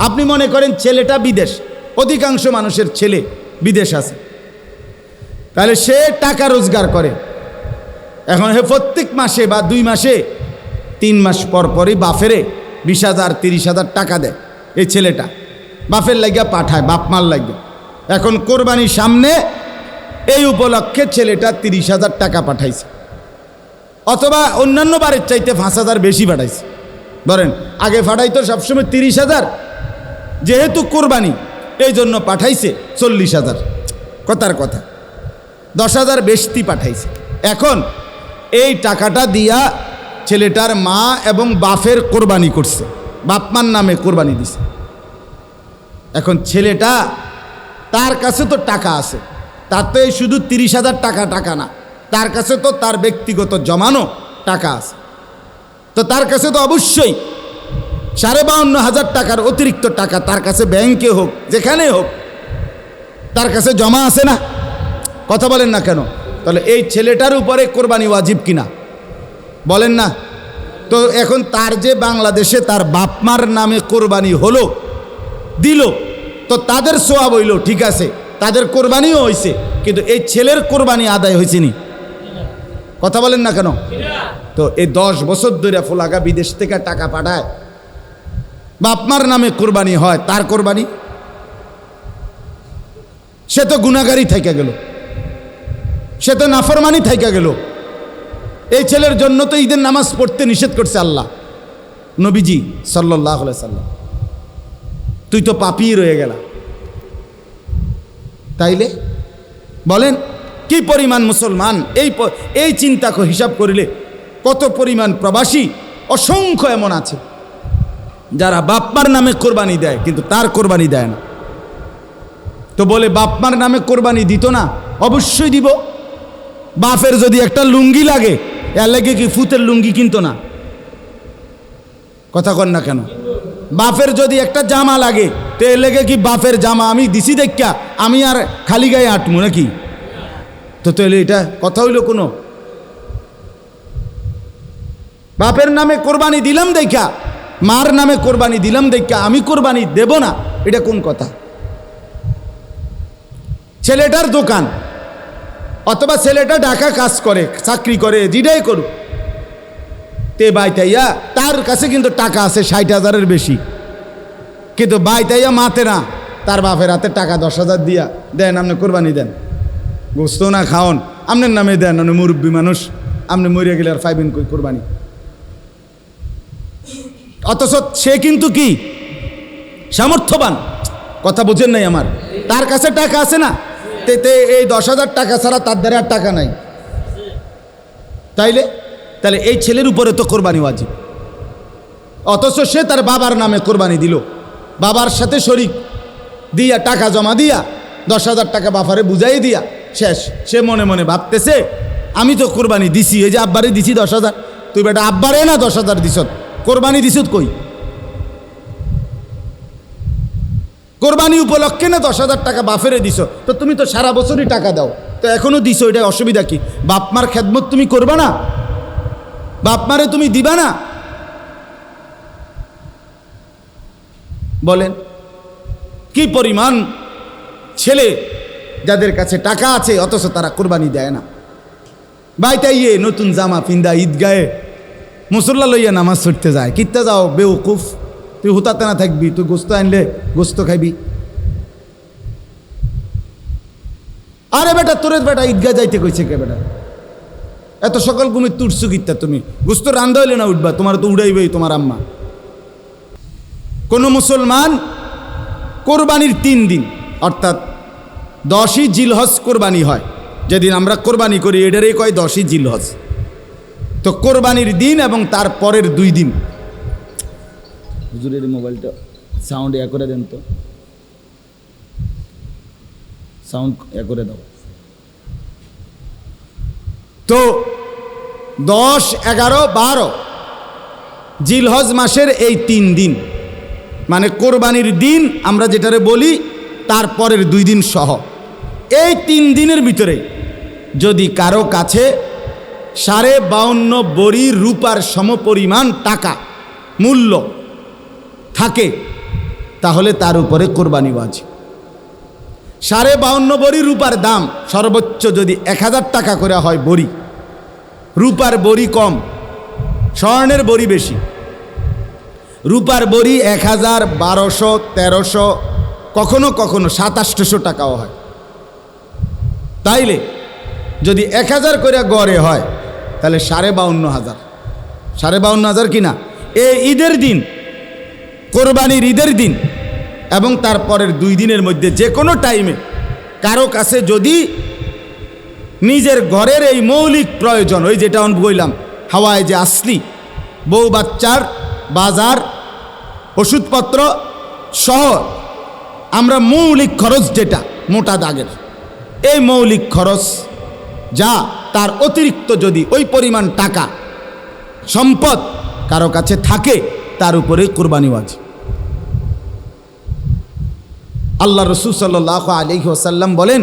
আপনি মনে করেন ছেলেটা বিদেশ? অধিকাংশ মানুষের ছেলে বিদেশ আছে। তাহলে সে টাকা রোজগার করে। এখন হে প্রত্যেক মাসে বা দুই মাসে তিন মাস পর পরই বাফেরে বিশ হাজার, তিরিশ হাজার টাকা দেয় এই ছেলেটা। বাফের লাগিয়া পাঠায়, বাপ মার লাগিয়া। এখন কোরবানির সামনে এই উপলক্ষে ছেলেটা তিরিশ হাজার টাকা পাঠাইছে। অথবা অন্যান্য বারের চাইতে পাঁচ হাজার বেশি পাঠাইছে। ধরেন, আগে পাঠাইতো সবসময় তিরিশ হাজার যেহেতু কোরবানি এই জন্য পাঠাইছে চল্লিশ হাজার। কথার কথা। দশ হাজার বেশি পাঠাইছে। এখন এই টাকাটা দিয়া ছেলেটার মা এবং বাফের কোরবানি করছে। বাপমার নামে কোরবানি দিছে। এখন ছেলেটা, তার কাছে তো টাকা আছে। তাতে শুধু তিরিশ হাজার টাকা টাকা না। তার কাছে তো তার ব্যক্তিগত জমানো টাকা আছে। তো তার কাছে তো অবশ্যই সাড়ে বাউন্ন হাজার টাকার অতিরিক্ত টাকা তার কাছে ব্যাংকে হোক যেখানে হোক তার কাছে জমা আছে না? কথা বলেন না কেন? তাহলে এই ছেলেটার উপরে কোরবানি ওয়াজিব কিনা? বলেন না। তো এখন তার যে বাংলাদেশে তার বাপমার নামে কোরবানি হলো দিল তো তাদের সোয়াব হইল ঠিক আছে তাদের কোরবানিও হয়েছে কিন্তু এই ছেলের কোরবানি আদায় হয়েছে নি? কথা বলেন না কেন? তো এই দশ বছর ধরে ফোলাগা বিদেশ থেকে টাকা পাঠায় বাপমার নামে কোরবানি হয়, তার কোরবানি? সে তো গুণাগারি থেকে গেল। সে তো নাফরমানি থাইকা গেল। এই ছেলের জন্য তো ঈদের নামাজ পড়তে নিষেধ করছে আল্লাহ। নবীজি সাল্লাহ সাল্লাম। তুই তো পাপিই রয়ে গেলা। তাইলে? বলেন, কি পরিমাণ মুসলমান? এই এই চিন্তা হিসাব করিলে কত পরিমাণ প্রবাসী? অসংখ্য এমন আছে। যারা বাপ্পার নামে কোরবানি দেয়, কিন্তু তার কোরবানি দেয় না। তো বলে, বাপ্পার নামে কোরবানি দিত না, অবশ্যই দিব। বাপের যদি একটা লুঙ্গি লাগে, এর লাগে কি ফুতের লুঙ্গি কিনতো না? কথা কন না কেন? বাপের যদি একটা জামা লাগে, তো এর লেগে কি বাপের জামা আমি দিছি দেখা আমি আর খালি গায়ে আটমু নাকি? তো তাহলে এটা কথা হইল কোনো? বাপের নামে কোরবানি দিলাম দেখা মার নামে কোরবানি দিলাম, দেখা আমি কোরবানি দেব না, এটা কোন কথা? ছেলেটার দোকান, অথবা ছেলেটা ঢাকা কাজ করে, চাকরি করে, যেটাই করুক। তে বাইতাইয়া, তার কাছে কিন্তু টাকা আছে ষাট হাজারের বেশি। কিন্তু বাইতাইয়া মাতে না, তার বাপের হাতে টাকা দশ হাজার দিয়া দেন, আপনি কোরবানি দেন। গোস্ত না খাওন, আপনার নামে দেন, আপনি মুরব্বী মানুষ, আপনি মরিয়া গেলে আর ফাইবেন কই কোরবানি? অথচ সে কিন্তু কি? সামর্থ্যবান। কথা বুঝেন নাই আমার। তার কাছে টাকা আছে না? তে এই দশ হাজার টাকা ছাড়া তার দ্বারা আর টাকা নাই। তাইলে? তাহলে এই ছেলের উপরে তো কোরবানি ওয়াজিব। অথচ সে তার বাবার নামে কোরবানি দিল। বাবার সাথে শরিক। দিয়া টাকা জমা দিয়া, দশ হাজার টাকা বাফারে বুঝাই দিয়া, শেষ। সে মনে মনে ভাবতেছে, আমি তো কোরবানি দিছি, এই যে আব্বারে দিছি দশ হাজার। তুই বেটা আব্বারে না দশ হাজার দিস কোরবানি দিস কই? কোরবানি উপলক্ষে না দশ হাজার টাকা বাফেরে দিছ? তো তুমি তো সারা বছরই টাকা দাও। তো এখনও দিছো এটা অসুবিধা কি? বাপমার খেদমত তুমি করবা না? বাপমারে তুমি দিবা না? বলেন, কি পরিমাণ ছেলে যাদের কাছে টাকা আছে, অথচ তারা কোরবানি দেয় না? বাইতাইয়ে নতুন জামা পিন্দা ঈদগায়ে মুসল্লা লইয়া নামাজ ছুটতে যায়। কিত্তে যাও, বেউকুফ। তুই হুতাতে না থাকবি, তুই গোস্ত আনলে গোস্ত খাইবি। আরে বেটা, তোরে বেটা ঈদগা যাইতে কইছে কে বেটা? এত সকাল ঘুমে তুটছু কিত্তা তুমি? গোস্ত রান্ধা হইলে না উঠবা, তোমার তো উড়াইবেই তোমার আম্মা। কোনো মুসলমান কোরবানির তিন দিন, অর্থাৎ দশই জিলহজ কোরবানি হয়। যেদিন আমরা কোরবানি করি, এটারই কয় দশই জিলহজ? তো কোরবানির দিন এবং তার পরের দুই দিন। হুজুরের মোবাইলটা সাউন্ড এ করে দেন তো। সাউন্ড এ করে দাও। তো দশ এগারো বারো জিলহজ মাসের এই তিন দিন। মানে কোরবানির দিন আমরা যেটারে বলি তারপরের দুই দিন সহ। এই তিন দিনের ভিতরে যদি কারও কাছে সাড়ে বাউন্ন বড়ি রূপার সমপরিমাণ টাকা, মূল্য থাকে, তাহলে তার উপরে কোরবানি ওয়াজিব। সাড়ে বাউন্ন বড়ি রূপার দাম, সর্বোচ্চ যদি এক হাজার টাকা করে হয় বড়ি, রূপার বড়ি কম, স্বর্ণের বড়ি বেশি। রূপার বড়ি এক হাজার বারোশো, তেরোশো, কখনো কখনো সাতাশশো টাকাও হয়। তাইলে যদি এক হাজার করে গড়ে হয় তাহলে সাড়ে বাউন্ন হাজার। সাড়ে বাউন্ন হাজার কিনা? এ ঈদের দিন, কোরবানির ঈদের দিন এবং তারপরের দুই দিনের মধ্যে যে কোনো টাইমে কারও কাছে যদি নিজের ঘরের এই মৌলিক প্রয়োজন, ওই যেটা আমি বললাম, হাওয়ায় যে আসলি, বউ বাচ্চার বাজার, ওষুধপত্র সহ আমরা মৌলিক খরচ যেটা, মোটা দাগের, এই মৌলিক খরচ যা তার অতিরিক্ত যদি ওই পরিমাণ টাকা, সম্পদ কারও কাছে থাকে, তার উপরে কোরবানি ওয়াজিব আল্লাহ রসুল সাল্লাহ আলহি ওসাল্লাম বলেন,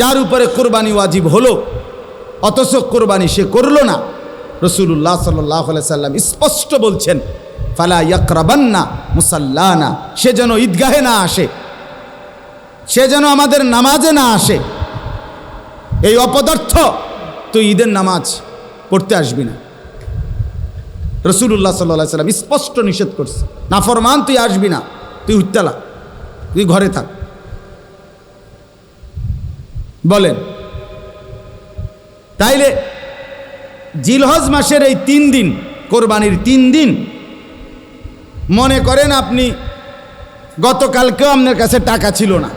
যার উপরে কোরবানি ওয়াজিব হলো, অথচ কোরবানি সে করল না রসুল্লাহ সাল্লাহ সাল্লাম স্পষ্ট বলছেন, ফালা ইয়াকরাবান্না মুসাল্লানা, সে যেন ঈদগাহে না আসে, সে যেন আমাদের নামাজে না আসে। এই অপদার্থ, তুই ঈদের নামাজ পড়তে আসবি না। রসুল্লাহ সাল্লাহ সাল্লাম স্পষ্ট নিষেধ করছে, নাফরমান, তুই আসবি না, তুই উত্তালা, তুই ঘরে থাক। বলেন, তাইলে জিলহজ মাসের এই তিন দিন, কোরবানির তিন দিন, মনে করেন আপনি গতকালকেও আপনার কাছে টাকা ছিল না।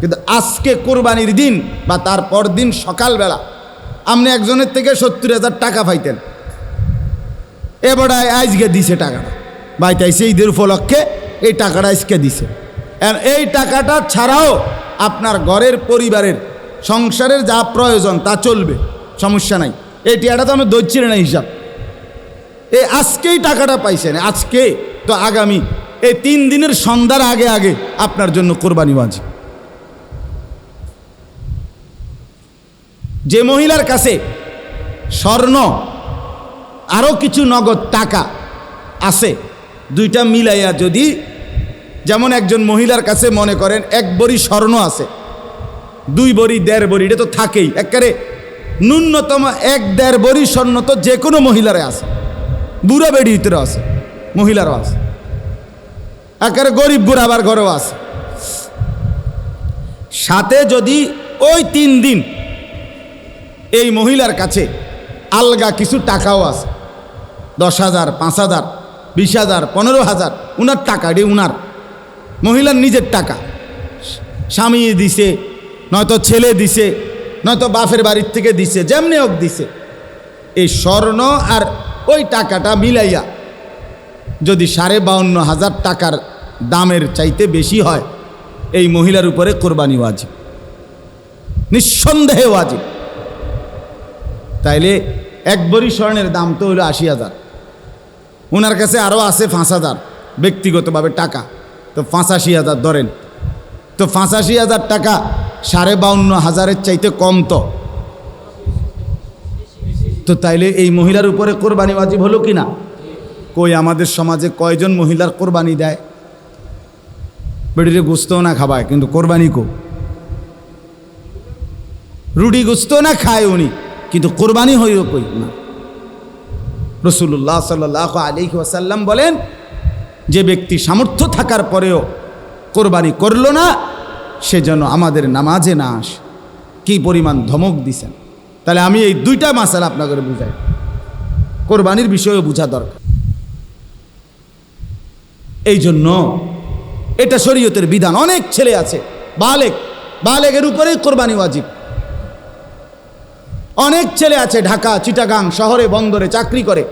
কিন্তু আজকে কোরবানির দিন বা তারপর দিন সকালবেলা আপনি একজনের থেকে সত্তর হাজার টাকা পাইতেন। এবারে আজকে দিছে টাকাটা। বাইতাইছে ঈদের উপলক্ষে এই টাকাটা আজকে দিছে। এই টাকাটা ছাড়াও আপনার ঘরের পরিবারের, সংসারের যা প্রয়োজন তা চলবে, সমস্যা নাই। এই টিয়াটা তো আমি দইছিল না হিসাব। এই আজকেই টাকাটা পাইছেন, আজকে। তো আগামী, এই তিন দিনের সন্ধ্যার আগে আগে আপনার জন্য কোরবানি বাজি। যে মহিলার কাছে স্বর্ণ আরও কিছু নগদ টাকা আছে, দুইটা মিলাইয়া যদি যেমন একজন মহিলার কাছে মনে করেন এক বড়ি স্বর্ণ আছে, দুই বড়ি, দেড় বড়ি, এটা তো থাকেই, একেবারে ন্যূনতম এক, দেড় বড়ি স্বর্ণ তো যে কোনো মহিলারে আছে, বুড়া বেড়ি ভিতরে আছে, মহিলারও আছে, একেবারে গরিব বুড়া আবার ঘরেও আছে। সাথে যদি ওই তিন দিন এই মহিলার কাছে আলগা কিছু টাকাও আছে। দশ হাজার, পাঁচ হাজার, বিশ হাজার, পনেরো হাজার, উনার টাকা এটি উনার। মহিলার নিজের টাকা। স্বামী দিছে, নয়তো ছেলে দিছে, নয়তো বাপের বাড়ির থেকে দিছে, যেমনি হোক দিছে। এই স্বর্ণ আর ওই টাকাটা মিলাইয়া যদি সাড়ে বাউন্ন হাজার টাকার দামের চাইতে বেশি হয়, এই মহিলার উপরে কোরবানি ওয়াজিব। নিঃসন্দেহে ওয়াজিব। তাইলে এক বড়ি স্বর্ণের দাম তো হলো আশি হাজার। ওনার কাছে আরও আছে পাঁচ হাজার, ব্যক্তিগতভাবে টাকা। তো পাঁচাশি হাজার ধরেন। তো পাঁচাশি হাজার টাকা সাড়ে বাউন্ন হাজারের চাইতে কম তো। তো তাইলে এই মহিলার উপরে কোরবানি ওয়াজিব হলো কি না কই আমাদের সমাজে কয়জন মহিলার কোরবানি দেয়? বেড়িরে গুস্তও না খাবায়, কিন্তু কোরবানি কো? রুটি গুস্ত না খায় উনি? কিন্তু কোরবানি হইও কই না। রসুল্লাহ সাল্লাহ আলী ওয়াসাল্লাম বলেন, যে ব্যক্তি সামর্থ্য থাকার পরেও কোরবানি করল না, সে যেন আমাদের নামাজে না আসে। কি পরিমাণ ধমক দিছেন। তাহলে আমি এই দুইটা মাসাল আপনাকে বুঝাই। কোরবানির বিষয়েও বোঝা দরকার। এই জন্য এটা শরীয়তের বিধান। অনেক ছেলে আছে, বালেক। বালেকের উপরেই কোরবানি ওয়াজিব। অনেক ছেলে আছে ঢাকা, চিটাগাং শহরে, বন্দরে চাকরি করে,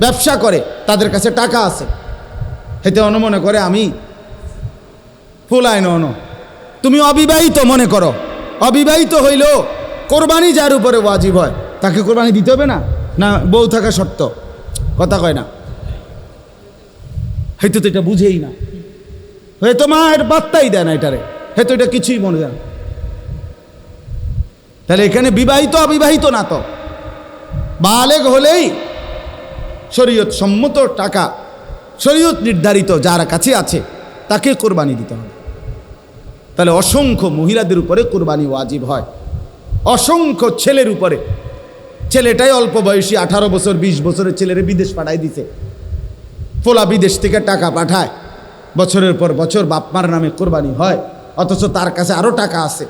ব্যবসা করে, তাদের কাছে টাকা আছে। হেতে অনুমনে করে আমি ফুলাইন অন তুমি অবিবাহিত মনে করো। অবিবাহিত হইলেও কোরবানি যার উপরে ওয়াজিব হয়, তাকে কোরবানি দিতে হবে না? না, বউ থাকা শর্ত। কথা কয় না। হয়তো তো এটা বুঝেই না। হয়তো মা এটা বার্তাই দেয় না এটারে। হয়তো এটা কিছুই মনে না। তাহলে এখানে বিবাহিত, অবিবাহিত না তো? বালেগ হলেই শরীয়ত সম্মত টাকা, শরীয়ত নির্ধারিত যার কাছে আছে, তাকে কোরবানি দিতে হবে। তাহলে অসংখ্য মহিলাদের উপরে কোরবানি ওয়াজিব হয়। অসংখ্য ছেলের উপরে। ছেলেটাই অল্প বয়সী, আঠারো বছর ২০ বছরের ছেলেরে বিদেশ পাঠাই দিছে। ফোলা বিদেশ থেকে টাকা পাঠায়। বছরের পর বছর বাপমার নামে কোরবানি হয়, অথচ তার কাছে আরও টাকা আছে।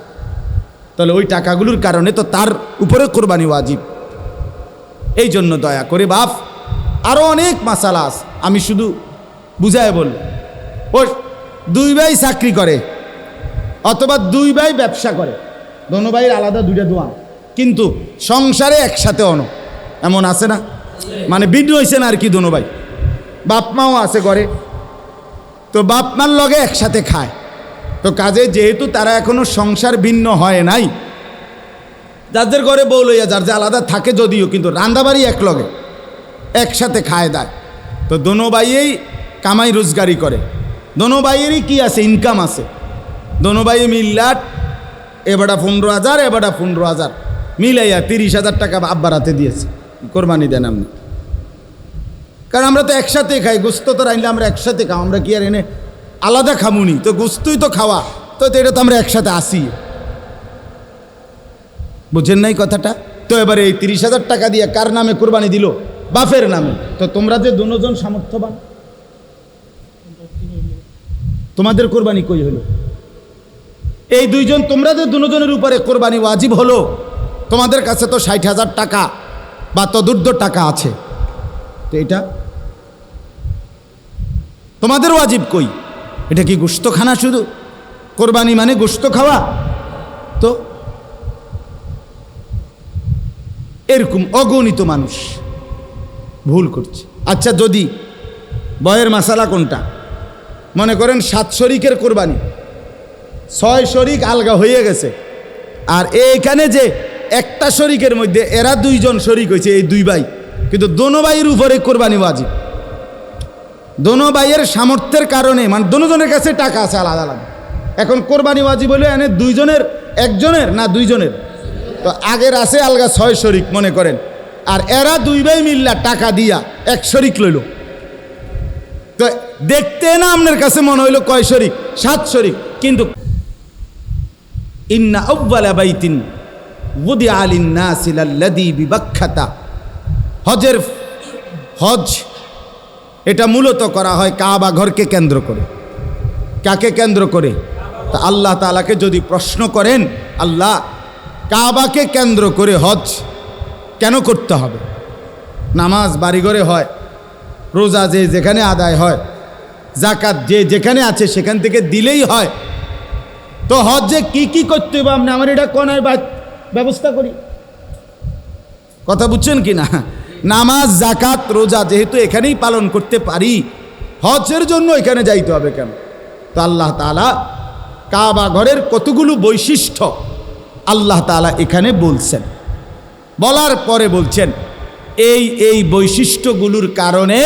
তাহলে ওই টাকাগুলোর কারণে তো তার উপরে কোরবানি ওয়াজিব। এই জন্য দয়া করে বাপ আরও অনেক মাসালা আছে। আমি শুধু বুঝায় বল ও দুই ভাই চাকরি করে, অথবা দুই ভাই ব্যবসা করে। দোনো ভাইয়ের আলাদা দুইটা দোয়ান। কিন্তু সংসারে একসাথে অন। এমন আছে না? মানে ভিন্ন হয়েছে না আর কি দোনো ভাই? বাপ মাও আছে ঘরে। তো বাপ মার লগে একসাথে খায়। তো কাজে যেহেতু তারা এখনও সংসার ভিন্ন হয় নাই, যাদের ঘরে বউ লইয়া যার যে আলাদা থাকে যদিও, কিন্তু রান্দাবাড়ি এক লগে, একসাথে খায় দায়। তো দোনো ভাইয়েই কামাই রোজগারি করে। দোনো ভাইয়েরই কি আছে? ইনকাম আছে। দোনো ভাই মিল্লাট এবারটা পনেরো হাজার, এবারটা পনেরো হাজার। মিলাইয়া তিরিশ হাজার টাকা আব্বার হাতে দিয়েছে। কোরবানি দেন আপনি। কারণ আমরা তো একসাথে খাই, গোস্ত তো রাইলে আমরা একসাথে খাও, আমরা কি আর এনে আলাদা খামুনি, তো গোস্তই তো খাওয়া, তো এটা তো আমরা একসাথে আসি। বুঝেন নাই কথাটা? তো এবারে এই তিরিশ হাজার টাকা দিয়ে কার নামে কোরবানি দিল? বাফের নামে। তো তোমরা যে দুজন সামর্থ্যবান, তোমাদের কোরবানি কই হলো? এই দুইজন তোমরা যে দুজনের উপরে কোরবানি ওয়াজিব হলো, তোমাদের কাছে তো ষাট হাজার টাকা বা তদুর্ধ টাকা আছে। তো এটা? তোমাদের ওয়াজিব কই? এটা কি গোস্ত খানা শুধু? কোরবানি মানে গোস্ত খাওয়া? তো এরকম অগণিত মানুষ ভুল করছে। আচ্ছা যদি বয়ের মাসালা কোনটা? মনে করেন সাত শরিকের কোরবানি। ছয় শরিক আলগা হয়ে গেছে। আর এইখানে যে একটা শরিকের মধ্যে এরা দুইজন শরিক হয়েছে, এই দুই ভাই। কিন্তু দোনো ভাইয়ের উপরে কোরবানি বাজি দোনো ভাইয়ের সামর্থ্যের কারণে মানে দোনোজনের কাছে টাকা আছে আলাদা আলাদা। এখন কোরবানি বাজি বলে এনে দুইজনের, একজনের না দুইজনের? তো আগের আছে আলগা ছয় শরিক, মনে করেন। আর এরা দুই ভাই মিল্লা টাকা দিয়া এক শরিক লইল। তো দেখতে না আপনার কাছে মনে হইল কয় শরিক? সাত শরিক। কিন্তু ইন্না আউ্বালা বাইতিন বুদি আলিন নাসিলাল্লাদি বিবাক্ষাতা হজের হজ এটা মূলত করা হয় কাবা ঘরকে কেন্দ্র করে। কাকে কেন্দ্র করে? তা আল্লাহ তালাকে যদি প্রশ্ন করেন, আল্লাহ কাবাকে কেন্দ্র করে হজ কেন করতে হবে? নামাজ বাড়িঘরে হয়, রোজা যে যেখানে আদায় হয় জাকাত যে যেখানে আছে সেখান থেকে দিলেই হয়। তো হজে কি কি করতে হবে? আপনি আমার এটা কোনায় ব্যবস্থা করি। কথা বুঝছেন কি না? নামাজ জাকাত রোজা যেহেতু এখানেই পালন করতে পারি, হজের জন্য এখানে যাইতে হবে কেন? তো আল্লাহ তালা কাবা ঘরের কতগুলো বৈশিষ্ট্য আল্লাহ তালা এখানে বলছেন। বলার পরে বলছেন, এই এই বৈশিষ্ট্যগুলোর কারণে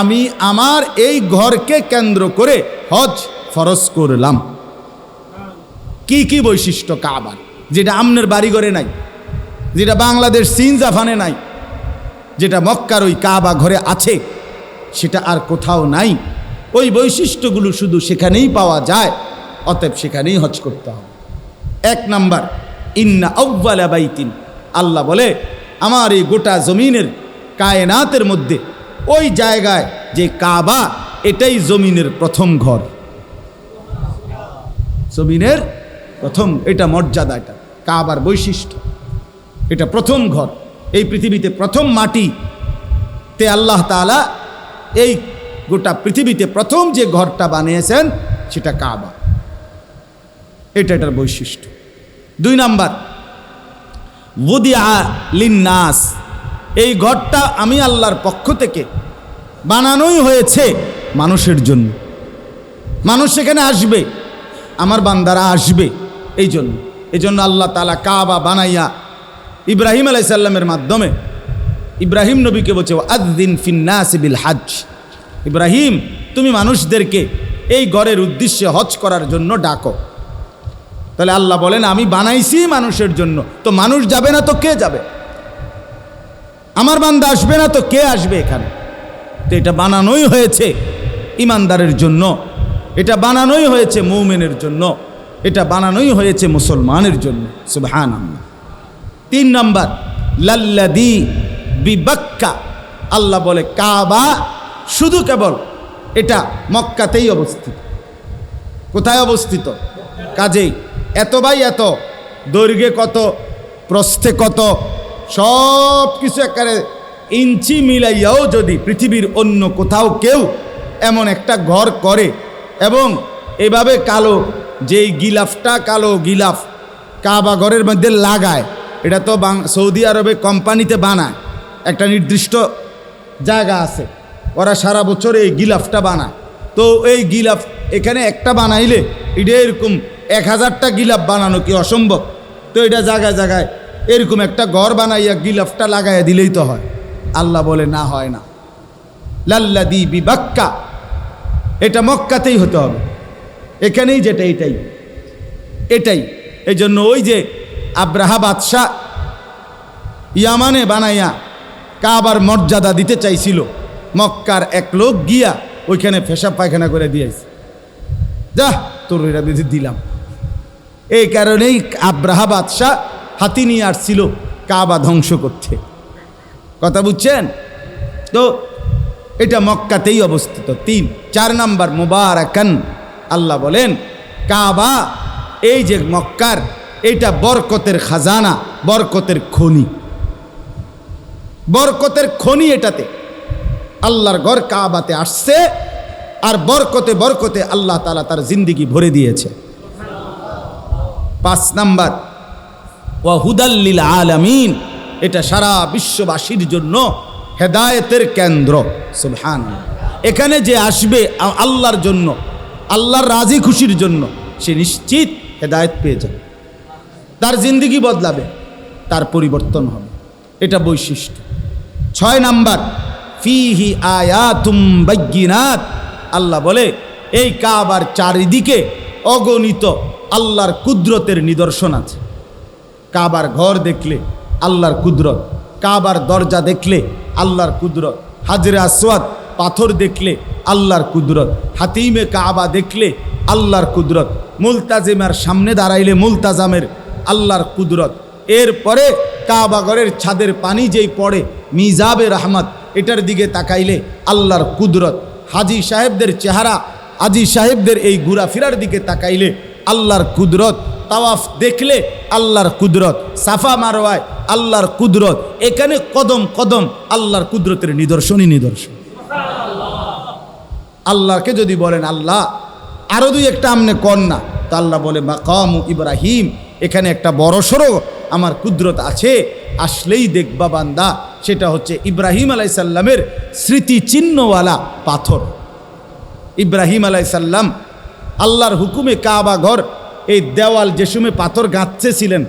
আমি আমার এই ঘরকে কেন্দ্র করে হজ ফরজ করলাম। কি কি বৈশিষ্ট্য কাবার? যেটা আমনের বাড়িঘরে নাই, যেটা বাংলাদেশ চীন জাফানে নাই যেটা মক্কার ওই কাবা ঘরে আছে, সেটা আর কোথাও নাই। ওই বৈশিষ্ট্যগুলো শুধু সেখানেই পাওয়া যায়, অতএব সেখানেই হজ করতে হবে। এক নাম্বার, ইন্না আব্বালা বাইতিন। আল্লাহ বলে, আমার এই গোটা জমিনের কায়নাতের মধ্যে, ওই জায়গায় যে কাবা, এটাই জমিনের প্রথম ঘর। জমিনের প্রথম, এটা মর্যাদা এটা, কাবার বৈশিষ্ট্য। এটা প্রথম ঘর। এই পৃথিবীতে প্রথম মাটি তে আল্লাহ তালা এই গোটা পৃথিবীতে প্রথম যে ঘরটা বানিয়েছেন সেটা কাবা। এটা এটার বৈশিষ্ট্য। দুই নাম্বার লিন্নাস। এই ঘরটা আমি আল্লাহর পক্ষ থেকে বানানোই হয়েছে মানুষের জন্য। মানুষ সেখানে আসবে, আমার বান্দারা আসবে এই জন্য। এই জন্য আল্লাহ তালা কাবা বানাইয়া ইব্রাহিম আলাইসাল্লামের মাধ্যমে ইব্রাহিম নবীকে বলছে আদিন ফিন্নাসিবিল হাজ ইব্রাহিম, তুমি মানুষদেরকে এই ঘরের উদ্দেশ্যে হজ করার জন্য ডাকো। তাহলে আল্লাহ বলেন, আমি বানাইছি মানুষের জন্য। তো মানুষ যাবে না, তো কে যাবে? আমার বান্দা আসবে না, তো কে আসবে এখানে? তো এটা বানানোই হয়েছে ইমানদারের জন্য। এটা বানানোই হয়েছে মৌমেনের জন্য। এটা বানানোই হয়েছে মুসলমানের জন্য। সুবহান তিন নম্বর, লাল্লাদি বিবাক্কা। আল্লাহ বলে, কাবা শুধু কেবল এটা মক্কাতেই অবস্থিত। কোথায় অবস্থিত? কাজেই। এত বাই এত, দৈর্ঘ্যে কত, প্রস্থে কত সব কিছু একেবারে ইঞ্চি মিলাইয়াও যদি পৃথিবীর অন্য কোথাও কেউ এমন একটা ঘর করে এবং এভাবে কালো যেই গিলাফটা কালো গিলাফ কাবা ঘরের মধ্যে লাগায় এটা তো সৌদি আরবে কোম্পানিতে বানায়। একটা নির্দিষ্ট জায়গা আছে। ওরা সারা বছর এই গিলাফটা বানায়। তো এই গিলাফ এখানে একটা বানাইলে এটা এরকম এক হাজারটা গিলাফ বানানো কি অসম্ভব? তো এটা জায়গায় জায়গায় এরকম একটা ঘর বানাইয়া গিলাফটা লাগাইয়া দিলেই তো হয়। আল্লাহ বলে, না, হয় না। লাল্লাদি বিবাক্কা। এটা মক্কাতেই হতে হবে। এখানেই যেটা এটাই। এটাই। এই জন্য ওই যে আব্রাহা বাদশাহ ইয়ামানে বানাইয়া কাবার মর্যাদা দিতে চাইছিল। মক্কার এক লোক গিয়া ওইখানে ফেসা পায়খানা করে দিয়েছে যা, তোর এটা বেঁধে দিলাম। এই কারণেই আব্রাহা বাদশাহ হাতি নিয়ে আসছিল কাবা ধ্বংস করতে। কথা বুঝছেন? তো এটা মক্কাতেই অবস্থিত। তিন, চার নাম্বার মুবারাকান, আল্লাহ বলেন, কাবা, এই যে মক্কার এটা বরকতের খাজানা, বরকতের খনি। বরকতের খনি এটাতে আল্লাহর ঘর কাবাতে আসছে আর বরকতে বরকতে আল্লাহ তালা তার জিন্দিগি ভরে দিয়েছে। পাঁচ নাম্বার ওয়াহুদাল্লিল আলামিন, এটা সারা বিশ্ববাসীর জন্য হেদায়েতের কেন্দ্র সুলহান এখানে যে আসবে আল্লাহর জন্য, আল্লাহর রাজি খুশির জন্য, সে নিশ্চিত হেদায়েত পেয়ে যাবে। তার জিন্দিগি বদলাবে, তার পরিবর্তন হবে। এটা বৈশিষ্ট্য। ছয় নাম্বার, ফিহি আয়াতুম বাইয়িনাত। আল্লাহ বলে, এই কাবার চারিদিকে অগণিত আল্লাহর কুদরতের নিদর্শন আছে। কাবার ঘর দেখলে আল্লাহর কুদরত, কাবার দরজা দেখলে আল্লাহর কুদরত, হাজরে আসওয়াদ পাথর দেখলে আল্লাহর কুদরত, হাতিমে কাবা দেখলে আল্লাহর কুদরত, মুলতাজিমার সামনে দাঁড়াইলে মুলতাজামের আল্লাহর কুদরত। এরপরে কাবাগরের ছাদের পানি যেই পড়ে, মিজাবে রহমত, এটার দিকে তাকাইলে আল্লাহর কুদরত। হাজি সাহেবদের চেহারা, হাজি সাহেবদের এই ঘোরাফেরার দিকে তাকাইলে আল্লাহর কুদরত। তাওয়াফ দেখলে আল্লাহর কুদরত। সাফা মারোয়ায় আল্লাহর কুদরত। এখানে কদম কদম আল্লাহর কুদরতের নিদর্শনই নিদর্শন। আল্লাহকে যদি বলেন, আল্লাহ আরও দুই একটা আমনে কন্যা তা আল্লাহ বলে, মাকাম ইব্রাহিম এখানে একটা বড় সড়ো আমার কুদরত আছে, আসলেই দেখবা বান্দা, সেটা হচ্ছে ইব্রাহিম আলাইসাল্লামের স্মৃতিচিহ্নওয়ালা পাথর। ইব্রাহিম আলাইসাল্লাম আল্লাহর হুকুমে কাবা ঘর, এই দেওয়াল যে সময় পাথর গাঁথতেছিলেন,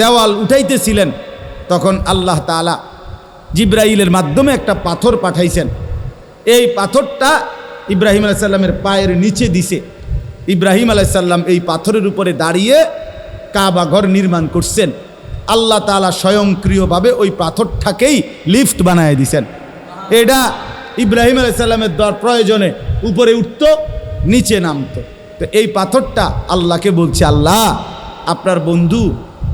দেওয়াল উঠাইতেছিলেন, তখন আল্লাহ তালা জিব্রাইলের মাধ্যমে একটা পাথর পাঠাইছেন। এই পাথরটা ইব্রাহিম আলাইসাল্লামের পায়ের নিচে দিছে। ইব্রাহিম আলাইসাল্লাম এই পাথরের উপরে দাঁড়িয়ে কাবা ঘর নির্মাণ করছেন। আল্লাহ তালা স্বয়ংক্রিয়ভাবে ওই পাথরটাকেই লিফট বানায় দিছেন। এটা ইব্রাহিম আলাইসাল্লামের দর প্রয়োজনে উপরে উঠত, নিচে নামতো। তো এই পাথরটা আল্লাহকে বলছে, আল্লাহ, আপনার বন্ধু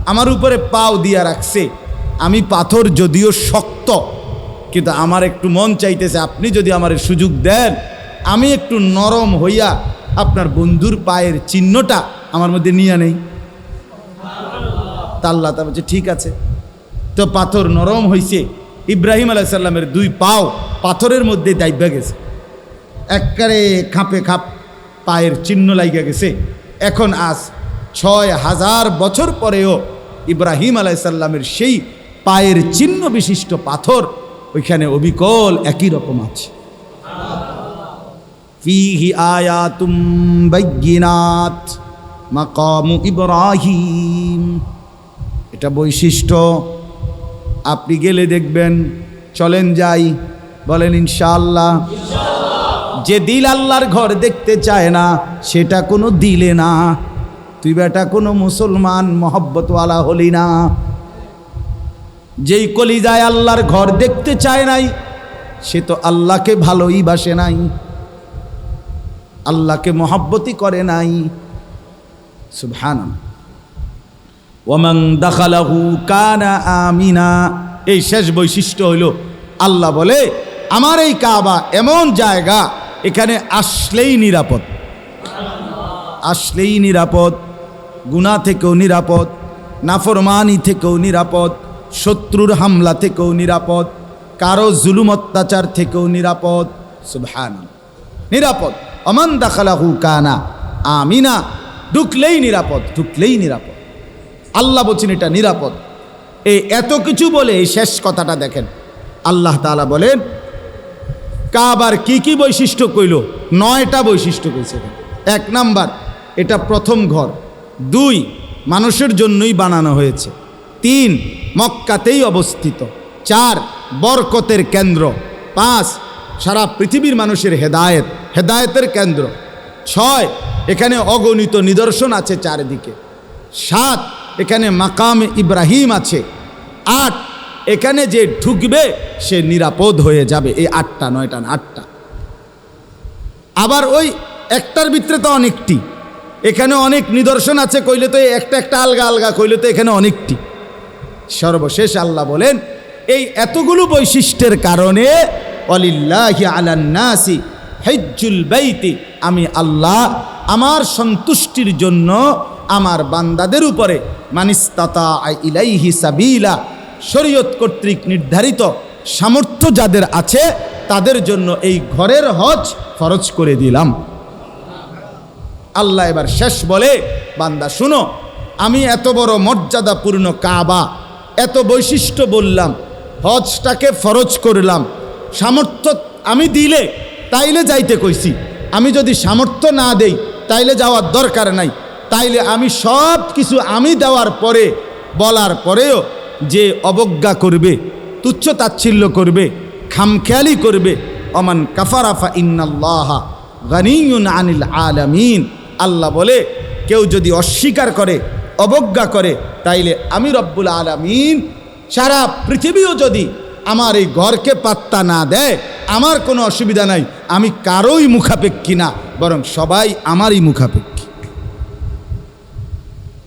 আমার উপরে পাও দিয়া রাখছে। আমি পাথর যদিও শক্ত, কিন্তু আমার একটু মন চাইতেছে, আপনি যদি আমার সুযোগ দেন, আমি একটু নরম হইয়া আপনার বন্ধুর পায়ের চিহ্নটা আমার মধ্যে নিয়ে নেই। তা আল্লাহ তা বলছে, ঠিক আছে। তো পাথর নরম হইছে। ইব্রাহিম আলাইসাল্লামের দুই পাও পাথরের মধ্যে দাইবা গেছে। একবারে খাপে খাপ পায়ের চিহ্ন লাইগা গেছে। এখন আজ ছয় হাজার বছর পরেও ইব্রাহিম আলাইসাল্লামের সেই পায়ের চিহ্ন বিশিষ্ট পাথর ওইখানে অবিকল একই রকম আছে। ফিহি আয়াতুম বাইয়িনাত মাকামু ইব্রাহিম। এটা বৈশিষ্ট্য। আপনি গেলে দেখবেন, চলেন যাই, বলেন ইনশাআল্লাহ। যে দিল আল্লাহর ঘর দেখতে চায় না, সেটা কোনো দিলে না। তুই বেটা কোনো মুসলমান, মহব্বতওয়ালা হলি না। যেই কলিজায় আল্লাহর ঘর দেখতে চায় নাই, সে তো আল্লাহকে ভালোই বাসে নাই। আল্লাহকে মহাব্বতি করে নাই। সুবহান ওয়াং দাখালাহু কানা আমিনা। এই শেষ বৈশিষ্ট্য হইল, আল্লাহ বলে, আমার এই কাবা এমন জায়গা, এখানে আসলেই নিরাপদ। আসলেই নিরাপদ। গুণা থেকেও নিরাপদ, নাফরমানি থেকেও নিরাপদ, শত্রুর হামলা থেকেও নিরাপদ, কারও জুলুম অত্যাচার থেকেও নিরাপদ। সুবহান নিরাপদ। অমান দাখালাহু কানা আমিনা, ঢুকলেই নিরাপদ ঢুকলেই নিরাপদ। আল্লাহ বলছেন এটা নিরাপদ। এই এত কিছু বলে এই শেষ কথাটা দেখেন। আল্লাহ তাআলা বলেন কাবার কি কি বৈশিষ্ট্য কইল? নয়টা বৈশিষ্ট্য কইছে এক নাম্বার, এটা প্রথম ঘর। দুই, মানুষের জন্যই বানানো হয়েছে। তিন, মক্কাতেই অবস্থিত। চার, বরকতের কেন্দ্র। পাঁচ, সারা পৃথিবীর মানুষের হেদায়েত, হেদায়েতের কেন্দ্র। ছয়, এখানে অগণিত নিদর্শন আছে চারিদিকে। সাত এখানে মাকাম ইব্রাহিম আছে। আট, এখানে যে ঢুকবে, সে নিরাপদ হয়ে যাবে। এই আটটা, নয়টা না, আটটা। আবার ওই একটার ভিতরে তো অনেকটি। এখানে অনেক নিদর্শন আছে, কইলে তো একটা একটা আলগা আলগা, কইলে তো এখানে অনেকটি। সর্বশেষ আল্লাহ বলেন, এই এতগুলো বৈশিষ্ট্যের কারণে অলিল্লাহি আলান্নাসি হেজ্জুল বাইতি, আমি আল্লাহ আমার সন্তুষ্টির জন্য আমার বান্দাদের উপরে মানিস্তাতা ইলাইহি সাবিলা, শরীয়ত কর্তৃক নির্ধারিত সামর্থ্য যাদের আছে, তাদের জন্য এই ঘরের হজ খরচ করে দিলাম। আল্লাহ এবার শেষ বলে, বান্দা শুনো, আমি এত বড় মর্যাদাপূর্ণ কাবা, এত বৈশিষ্ট্য বললাম, হজটাকে ফরজ করলাম, সামর্থ্য আমি দিলে তাইলে যাইতে কইছি, আমি যদি সামর্থ্য না দেই, তাইলে যাওয়ার দরকার নাই। তাইলে আমি সব কিছু আমি দেওয়ার পরে, বলার পরেও যে অবজ্ঞা করবে, তুচ্ছ তাচ্ছিল্য করবে, খামখেয়ালি করবে, অমান কাফারাফা ইন্নাল্লাহা গানিউন আনিল আলামিন। আল্লাহ বলে, কেউ যদি অস্বীকার করে, অবজ্ঞা করে, তাইলে আমি রব্বুল আলামিন সারা পৃথিবীও যদি আমার এই ঘরকে পাত্তা না দেয়, আমার কোনো অসুবিধা নাই, আমি কারোই মুখাপেক্ষী না, বরং সবাই আমারই মুখাপেক্ষী।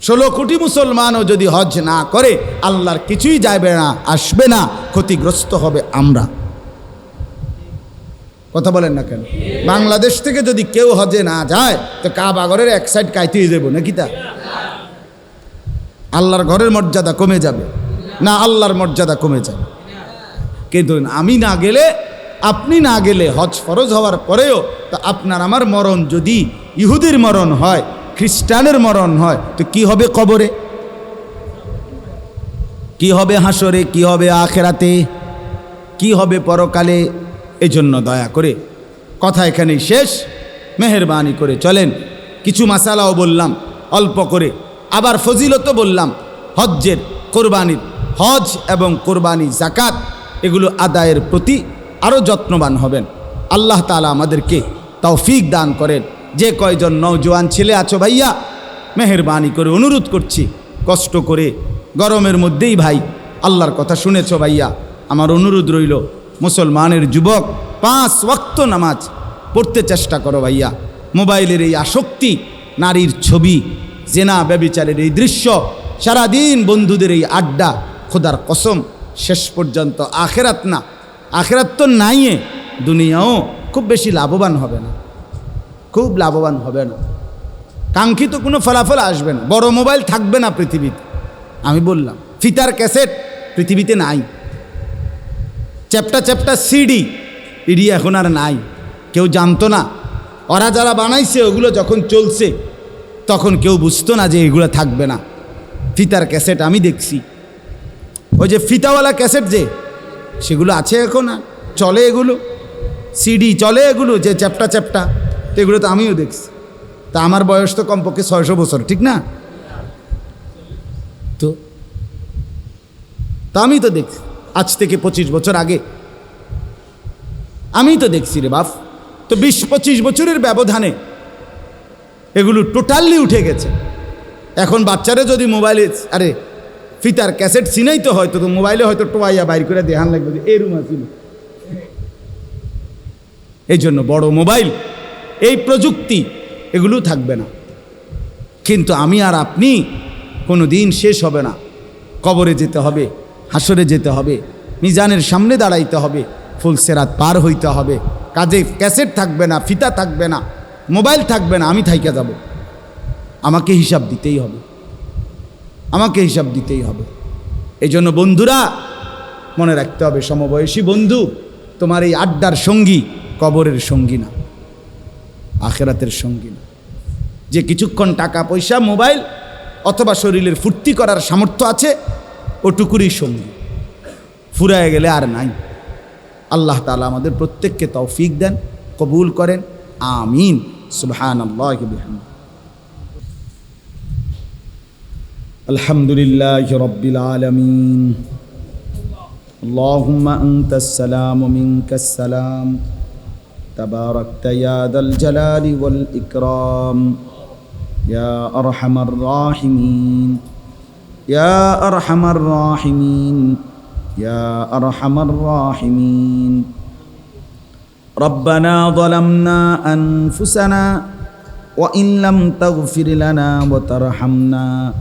ষোলো কোটি মুসলমানও যদি হজ না করে, আল্লাহর কিছুই যাবে না, আসবে না, ক্ষতিগ্রস্ত হবে আমরা। কথা বলেন না কেন? বাংলাদেশ থেকে যদি কেউ হজে না যায়, তো কাবাগরের এক সাইড কাইতেই যাব নাকি তা? আল্লাহর ঘরের মর্যাদা কমে যাবে। না, আল্লাহর মর্যাদা কমে যাবে। কিন্তু আমি না গেলে, আপনি না গেলে হজ ফরজ হওয়ার পরেও, তা আপনার আমার মরণ যদি ইহুদির মরণ হয় খ্রিস্টানের মরণ হয়, তো কি হবে কবরে? কি হবে হাসরে, কি হবে আখেরাতে? কি হবে পরকালে? এজন্য দয়া করে কথা এখানেই শেষ। মেহরবানি করে চলেন। কিছু মাসালাও বললাম, অল্প করে। আবার ফজিলতও বললাম, হজ্জের কোরবানির হজ এবং কোরবানি জাকাত এগুলো আদায়ের প্রতি আরও যত্নবান হবেন। আল্লাহ তালা আমাদেরকে তৌফিক দান করেন। যে কয়জন নৌজওয়ান ছেলে আছো ভাইয়া, মেহরবানি করে অনুরোধ করছি, কষ্ট করে, গরমের মধ্যেই ভাই, আল্লাহর কথা শুনেছ ভাইয়া, আমার অনুরোধ রইল, মুসলমানের যুবক, পাঁচ ওয়াক্ত নামাজ পড়তে চেষ্টা করো ভাইয়া, মোবাইলের এই আসক্তি, নারীর ছবি, জেনা ব্যবিচারের এই দৃশ্য, সারাদিন বন্ধুদের এই আড্ডা, খোদার কসম, শেষ পর্যন্ত আখেরাত না, আখেরাত তো নাইয়ে, দুনিয়াও খুব বেশি লাভবান হবে না। খুব লাভবান হবে না কাঙ্ক্ষিত কোনো ফলাফল আসবে না। বড় মোবাইল থাকবে না পৃথিবীতে। আমি বললাম, ফিতার ক্যাসেট পৃথিবীতে নাই। চ্যাপটা চ্যাপটা সিডি ইডি এখন আর নাই। কেউ জানতো না। ওরা যারা বানাইছে, ওগুলো যখন চলছে, তখন কেউ বুঝতো না যে এগুলো থাকবে না। ফিতার ক্যাসেট আমি দেখছি। ওই যে ফিতাওয়ালা ক্যাসেট যে, সেগুলো আছে এখন চলে এগুলো? সিডি চলে এগুলো যে চ্যাপটা চ্যাপটা? তো এগুলো তো আমিও দেখছি। তা আমার বয়স তো কমপক্ষে ছয়শো বছর, ঠিক না? তো তা আমি তো দেখছি, আজ থেকে পঁচিশ বছর আগে। আমি তো দেখছি রে বাপ, তো বিশ পঁচিশ বছরের ব্যবধানে এগুলো টোটালি উঠে গেছে। এখন বাচ্চারা যদি মোবাইলে, আরে ফিতার ক্যাসেট চিনাই তো হয়তো, তো মোবাইলে হয়তো টোয়াইয়া বাইর করে দেহান লাগবে এরুম আছিল এই জন্য বড় মোবাইল এই প্রযুক্তি, এগুলো থাকবে না। কিন্তু আমি আর আপনি কোনো দিন শেষ হবে না। কবরে যেতে হবে, হাসরে যেতে হবে, মিজানের সামনে দাঁড়াইতে হবে ফুলসেরাত পার হইতে হবে। কাজে ক্যাসেট থাকবে না, ফিতা থাকবে না, মোবাইল থাকবে না, আমি থাইকা যাব। আমাকে হিসাব দিতেই হবে। আমাকে হিসাব দিতেই হবে। এই জন্য বন্ধুরা, মনে রাখতে হবে, সমবয়সী বন্ধু, তোমার এই আড্ডার সঙ্গী কবরের সঙ্গী না। আখেরাতের সঙ্গী না যে কিছুক্ষণ টাকা পয়সা মোবাইল অথবা শরীরের ফুর্তি করার সামর্থ্য আছে ওটুকুরই সঙ্গী ফুরায় গেলে আর নাই আল্লাহ তালা আমাদের প্রত্যেককে তৌফিক দেন কবুল করেন আমিন সুবহান আল্লাহ আলহামদুলিল্লাহ রব্বিল আলমিন اللهم أنت السلام ومنك السلام تباركت يا ذا الجلال والإكرام. يا أرحم الراحمين. يا أرحم الراحمين. يا أرحم الراحمين. ربنا ظلمنا أنفسنا وإن لم تغفر لنا وترحمنا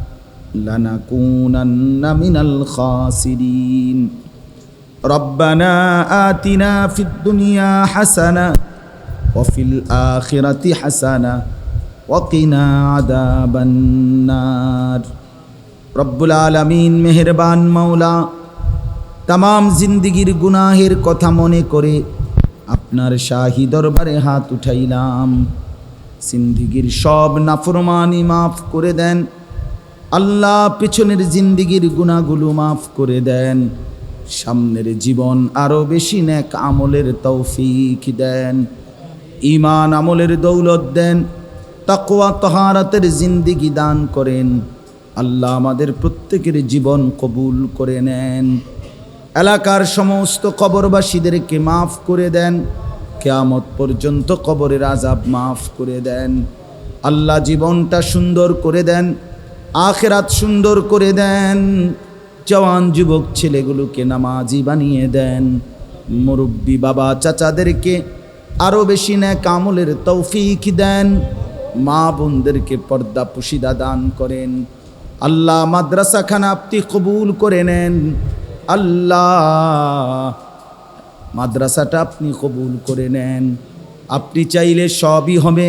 لنكونن من الخاسرين. ربنا آتنا في الدنيا حسنة وفي الآخرة حسنة وقنا عذاب النار رب العالمين মেহেরবান মাওলা তাম জিন্দিগির গুনাহের কথা মনে করে আপনার শাহী দরবারে হাত উঠাইলাম জিন্দিগির সব নাফরমানি মাফ করে দেন আল্লাহ পেছনের জিন্দিগির গুণাগুলো মাফ করে দেন সামনের জীবন আরও বেশি ন্যাক আমলের তৌফিক দেন। ইমান আমলের দৌলত দেন। তাকওয়া তহারাতের জিন্দিগি দান করেন। আল্লাহ আমাদের প্রত্যেকের জীবন কবুল করে নেন। এলাকার সমস্ত কবরবাসীদেরকে মাফ করে দেন। কেয়ামত পর্যন্ত কবরের আজাব মাফ করে দেন। আল্লাহ জীবনটা সুন্দর করে দেন। আখেরাত সুন্দর করে দেন। জওয়ান যুবক ছেলেগুলোকে নামাজি বানিয়ে দেন। মুরব্বী বাবা চাচাদেরকে আরও বেশি ন্যাক আমলের তৌফিক দেন। মা বোনদেরকে পর্দা পুশিদা দান করেন। আল্লাহ মাদ্রাসাখানা আপনি কবুল করে নেন। আল্লাহ মাদ্রাসাটা আপনি কবুল করে নেন। আপনি চাইলে সবই হবে,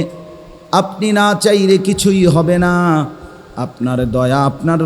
আপনি না চাইলে কিছুই হবে না। আপনার দয়া, আপনার